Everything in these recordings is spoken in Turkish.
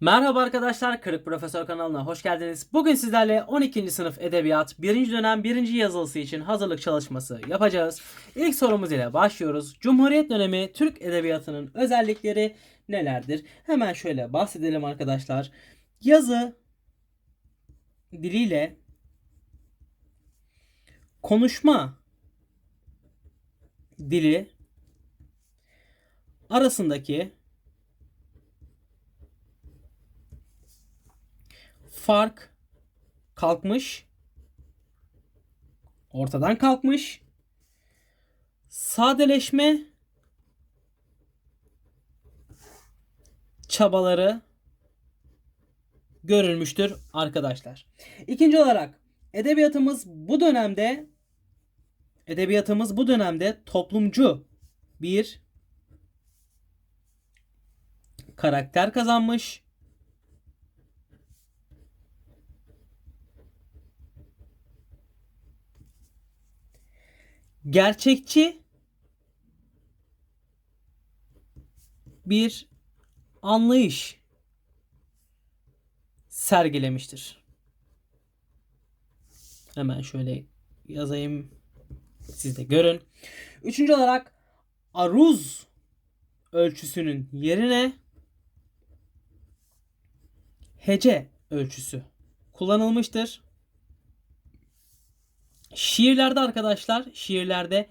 Merhaba arkadaşlar, Kırık Profesör kanalına hoş geldiniz. Bugün sizlerle 12. sınıf edebiyat 1. dönem 1. yazılısı için hazırlık çalışması yapacağız. İlk sorumuz ile başlıyoruz. Cumhuriyet dönemi Türk edebiyatının özellikleri nelerdir? Hemen şöyle bahsedelim arkadaşlar. Yazı diliyle konuşma dili arasındaki fark kalkmış. Ortadan kalkmış. Sadeleşme çabaları görülmüştür arkadaşlar. İkinci olarak edebiyatımız bu dönemde edebiyatımız bu dönemde toplumcu bir karakter kazanmış. Gerçekçi bir anlayış sergilemiştir. Hemen şöyle yazayım. Siz de görün. Üçüncü olarak aruz ölçüsünün yerine hece ölçüsü kullanılmıştır. Şiirlerde arkadaşlar, şiirlerde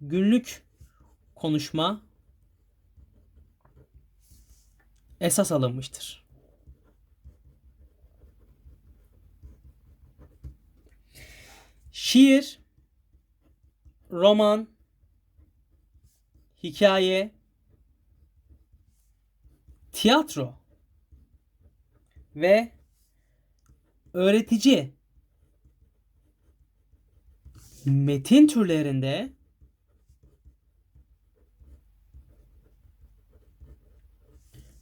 günlük konuşma esas alınmıştır. Şiir, roman, hikaye, tiyatro ve öğretici metin türlerinde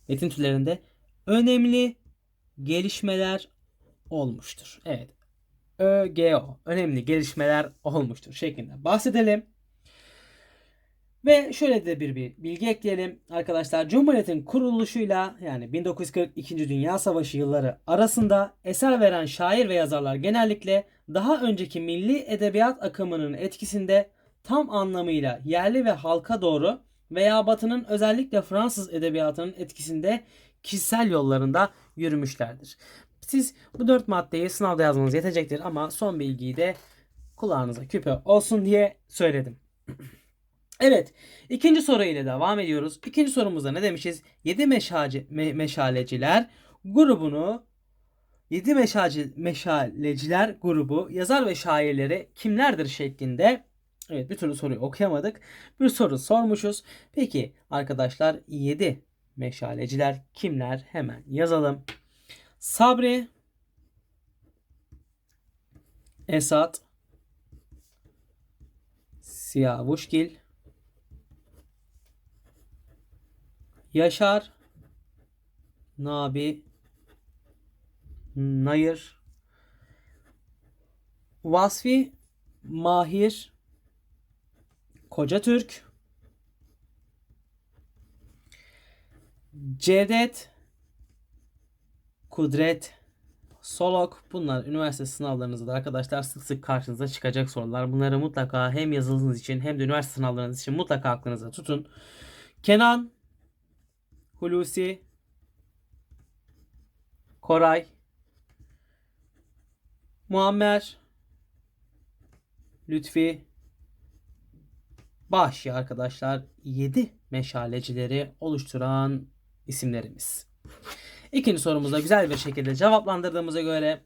metin türlerinde önemli gelişmeler olmuştur. Evet. ÖGO önemli gelişmeler olmuştur şeklinde bahsedelim. Ve şöyle de bir, bir bilgi ekleyelim arkadaşlar. Cumhuriyet'in kuruluşuyla yani 1942. Dünya Savaşı yılları arasında eser veren şair ve yazarlar genellikle daha önceki milli edebiyat akımının etkisinde tam anlamıyla yerli ve halka doğru veya batının özellikle Fransız edebiyatının etkisinde kişisel yollarında yürümüşlerdir. Siz bu dört maddeyi sınavda yazmanız yetecektir ama son bilgiyi de kulağınıza küpe olsun diye söyledim. Evet. ikinci soru ile devam ediyoruz. İkinci sorumuzda ne demişiz? 7 meşace, me, meşaleciler grubunu 7 meşaleci, meşaleciler grubu yazar ve şairleri kimlerdir şeklinde Evet bir türlü soruyu okuyamadık. Bir soru sormuşuz. Peki arkadaşlar 7 meşaleciler kimler? Hemen yazalım. Sabri Esat Siyavuşgil Yaşar Nabi Nayır Vasfi Mahir Koca Türk Cevdet Kudret Solok bunlar üniversite sınavlarınızda da arkadaşlar sık sık karşınıza çıkacak sorular. Bunları mutlaka hem yazılınız için hem de üniversite sınavlarınız için mutlaka aklınıza tutun. Kenan Hulusi Koray Muammer Lütfi Bahşi arkadaşlar 7 meşalecileri oluşturan isimlerimiz. İkinci sorumuzda güzel bir şekilde cevaplandırdığımıza göre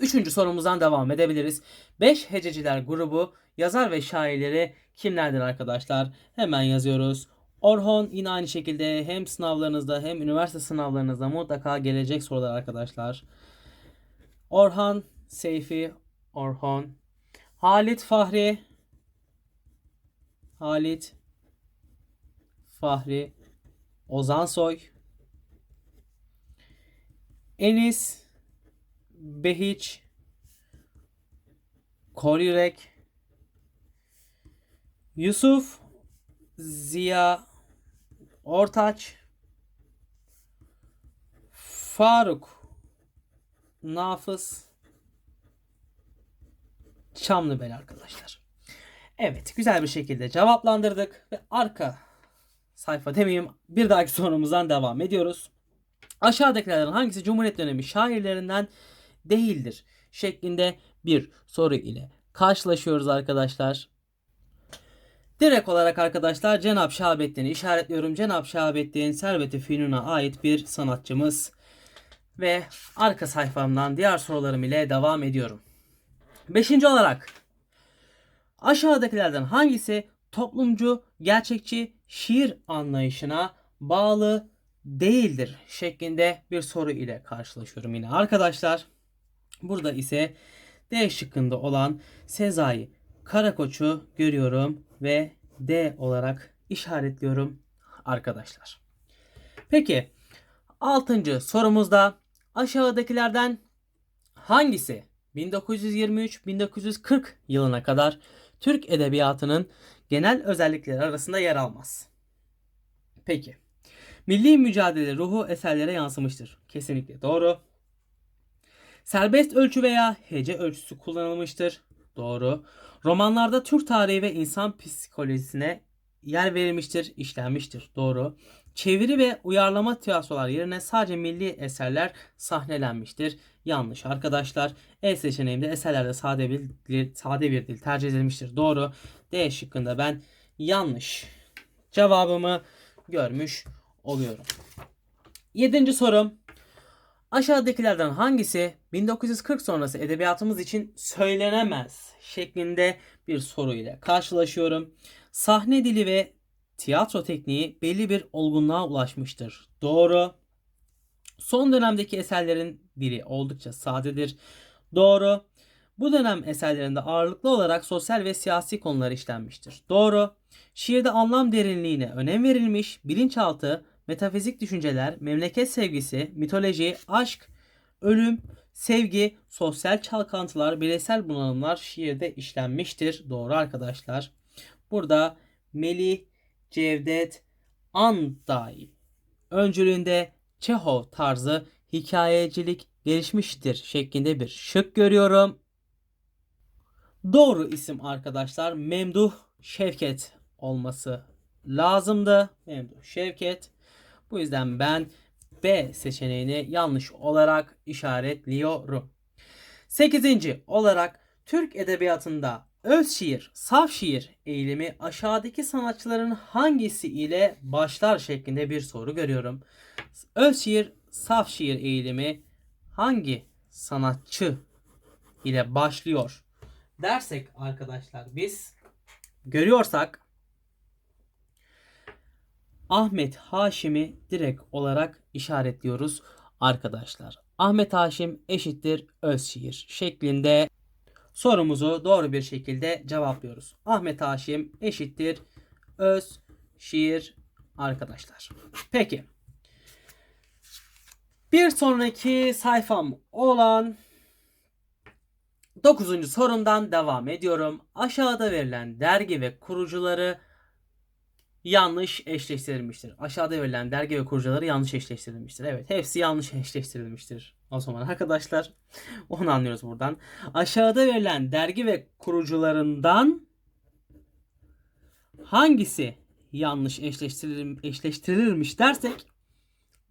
Üçüncü sorumuzdan devam edebiliriz. 5 hececiler grubu yazar ve şairleri kimlerdir arkadaşlar? Hemen yazıyoruz. Orhon yine aynı şekilde hem sınavlarınızda hem üniversite sınavlarınızda mutlaka gelecek sorular arkadaşlar. Orhan Seyfi Orhon Halit Fahri Halit Fahri Ozan Soy Enis Behiç Koryürek Yusuf Ziya Ortaç Faruk Nafız Çamlıbel arkadaşlar. Evet güzel bir şekilde cevaplandırdık ve arka sayfa demeyeyim bir dahaki sorumuzdan devam ediyoruz. Aşağıdakilerden hangisi Cumhuriyet dönemi şairlerinden değildir? Şeklinde bir soru ile karşılaşıyoruz arkadaşlar. Direkt olarak arkadaşlar Cenab Şahabettin'i işaretliyorum. Cenab Şahabettin Servet-i Fünun'a ait bir sanatçımız. Ve arka sayfamdan diğer sorularım ile devam ediyorum. Beşinci olarak aşağıdakilerden hangisi toplumcu, gerçekçi şiir anlayışına bağlı değildir şeklinde bir soru ile karşılaşıyorum yine arkadaşlar. Burada ise D şıkkında olan Sezai Karakoç'u görüyorum ve D olarak işaretliyorum arkadaşlar. Peki 6. sorumuzda aşağıdakilerden hangisi 1923-1940 yılına kadar Türk edebiyatının genel özellikleri arasında yer almaz? Peki. Milli mücadele ruhu eserlere yansımıştır. Kesinlikle doğru. Serbest ölçü veya hece ölçüsü kullanılmıştır. Doğru. Romanlarda Türk tarihi ve insan psikolojisine yer verilmiştir, işlenmiştir. Doğru. Çeviri ve uyarlama tiyatrolar yerine sadece milli eserler sahnelenmiştir. Yanlış arkadaşlar. E seçeneğimde eserlerde sade bir dil, sade bir dil tercih edilmiştir. Doğru. D şıkkında ben yanlış cevabımı görmüş oluyorum. Yedinci sorum. Aşağıdakilerden hangisi 1940 sonrası edebiyatımız için söylenemez şeklinde bir soru ile karşılaşıyorum. Sahne dili ve tiyatro tekniği belli bir olgunluğa ulaşmıştır. Doğru. Son dönemdeki eserlerin dili oldukça sadedir. Doğru. Bu dönem eserlerinde ağırlıklı olarak sosyal ve siyasi konular işlenmiştir. Doğru. Şiirde anlam derinliğine önem verilmiş, bilinçaltı, metafizik düşünceler, memleket sevgisi, mitoloji, aşk, ölüm, sevgi, sosyal çalkantılar, bireysel bunalımlar şiirde işlenmiştir. Doğru arkadaşlar. Burada Melih, Cevdet, Anday öncülüğünde Çehov tarzı hikayecilik gelişmiştir şeklinde bir şık görüyorum. Doğru isim arkadaşlar Memduh Şevket olması lazımdı. Memduh Şevket. Bu yüzden ben B seçeneğini yanlış olarak işaretliyorum. 8. olarak Türk edebiyatında öz şiir, saf şiir eğilimi aşağıdaki sanatçıların hangisi ile başlar şeklinde bir soru görüyorum. Öz şiir, saf şiir eğilimi hangi sanatçı ile başlıyor dersek arkadaşlar biz görüyorsak Ahmet Haşim'i direkt olarak işaretliyoruz arkadaşlar. Ahmet Haşim eşittir öz şiir şeklinde sorumuzu doğru bir şekilde cevaplıyoruz. Ahmet Haşim eşittir öz şiir arkadaşlar. Peki. Bir sonraki sayfam olan 9. sorumdan devam ediyorum. Aşağıda verilen dergi ve kurucuları yanlış eşleştirilmiştir. Aşağıda verilen dergi ve kurucuları yanlış eşleştirilmiştir. Evet hepsi yanlış eşleştirilmiştir. O zaman arkadaşlar onu anlıyoruz buradan. Aşağıda verilen dergi ve kurucularından hangisi yanlış eşleştirilir, eşleştirilmiş dersek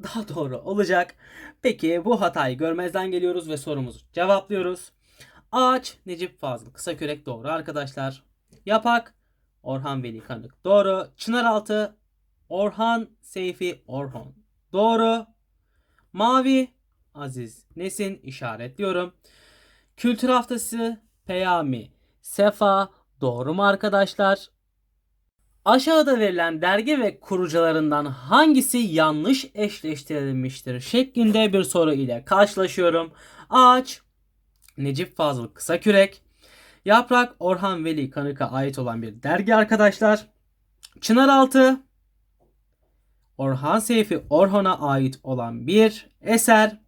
daha doğru olacak. Peki bu hatayı görmezden geliyoruz ve sorumuzu cevaplıyoruz. Ağaç Necip Fazıl Kısakürek doğru arkadaşlar. Yapak Orhan Veli Kanık. Doğru. Çınaraltı Orhan Seyfi Orhon. Doğru. Mavi Aziz Nesin işaretliyorum. Kültür Haftası Peyami Sefa doğru mu arkadaşlar? Aşağıda verilen dergi ve kurucularından hangisi yanlış eşleştirilmiştir şeklinde bir soru ile karşılaşıyorum. Ağaç Necip Fazıl Kısakürek Yaprak Orhan Veli Kanık'a ait olan bir dergi arkadaşlar. Çınaraltı Orhan Seyfi Orhan'a ait olan bir eser.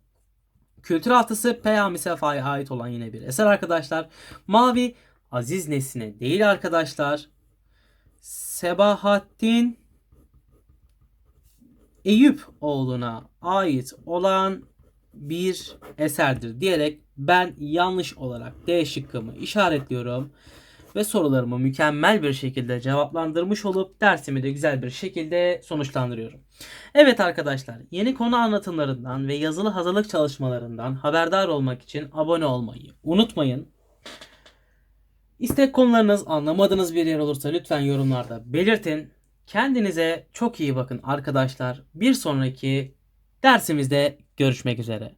Kültür Altısı Peyami Sefa'ya ait olan yine bir eser arkadaşlar. Mavi Aziz Nesin'e değil arkadaşlar. Sebahattin Eyüp oğluna ait olan bir eserdir diyerek ben yanlış olarak D şıkkımı işaretliyorum ve sorularımı mükemmel bir şekilde cevaplandırmış olup dersimi de güzel bir şekilde sonuçlandırıyorum. Evet arkadaşlar, yeni konu anlatımlarından ve yazılı hazırlık çalışmalarından haberdar olmak için abone olmayı unutmayın. İstek konularınız, anlamadığınız bir yer olursa lütfen yorumlarda belirtin. Kendinize çok iyi bakın arkadaşlar. Bir sonraki dersimizde görüşmek üzere.